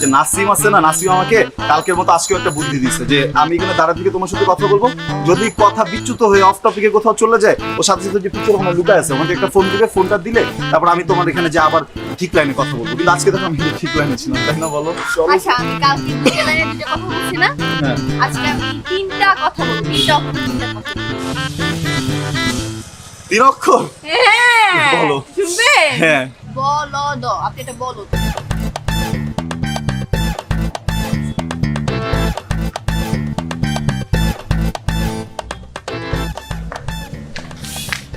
যে নাসিম আছে না নাসিম আমাকে কালকের মতো আজকেও একটা বুদ্ধি দিচ্ছে যে আমি এখানে দাঁড়া থেকে তোমার সাথে কথা বলব। যদি কথা বিচ্যুত হয়ে অফ টপিকে কোথাও চলে যায় ও সাথে সাথে যে পিছনে ওখানে লুকায় আছে আমাকে একটা ফোন দিবে ফোনটা দিলে তারপর আমি তোমার এখানে যে আবার ঠিক লাইনে কথা বলব। কিন্তু আজকে দেখো আমি ঠিক লাইনে ছিলাম তাই না বলো? আচ্ছা আমি কালকে দুটো লাইনে দুটো কথা বলছি না? হ্যাঁ। আজকে আমি তিনটা কথা বলব তিনটা তিনটা কথা। তিন অক্ষর হ্যাঁ বলো। শুনবে? হ্যাঁ। বলো দ আপনি এটা বলো।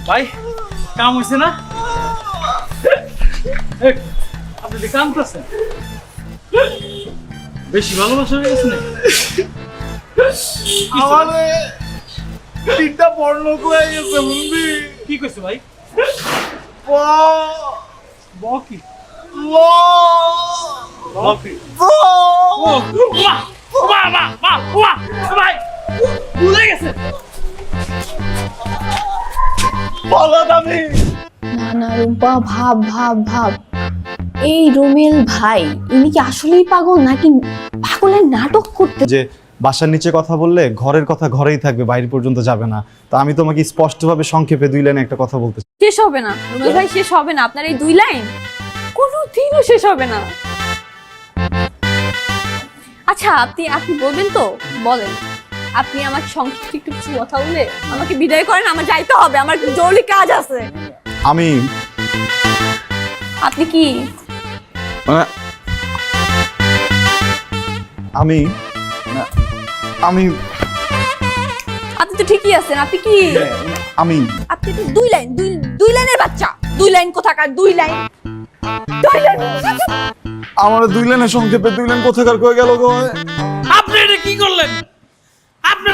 ভাই কাম হয়েছে না আপনি যে কাম করছেন বেশি ভালোবাসা হয়ে গেছে না আমারে তিনটা বর্ণ হয়ে গেছে বুঝলি কি কইছে ভাই ব কি ভাই ভুলে গেছে বলো আমি। না না রুম্পা ভাব ভাব ভাব। এই রোমেল ভাই ইনি কি আসলেই পাগল নাকি পাগলের নাটক করতে যে বাসার নিচে কথা বললে ঘরের কথা ঘরেই থাকবে বাইরে পর্যন্ত যাবে না। তা আমি তোমাকে স্পষ্টভাবে সংক্ষেপে দুই লাইনে একটা কথা বলতে চাই। শেষ হবে না। রোমেল ভাই শেষ হবে না। আপনার এই দুই লাইন কোনো দিনও শেষ হবে না। আচ্ছা আপনি আপনি বলবেন তো? বলেন। আপনি আমাকে সংক্ষিপ্ত একটু কিছু কথা বলে আমাকে বিদায় করেন আমার যাইতে হবে আমার জরুরি কাজ আছে। আমি আপনি কি? মানে, আমি আমি আপনি তো ঠিকই আছেন আপনি কি? আমি আপনি তো দুই লাইন দুই দুই লাইনের বাচ্চা। দুই লাইন কোথাকার দুই লাইন। দুই লাইন। আমার দুই লাইনের সংক্ষেপে দুই লাইন কোথাকার কয়ে গেল গো? আপনি এটা কি করলেন? I've never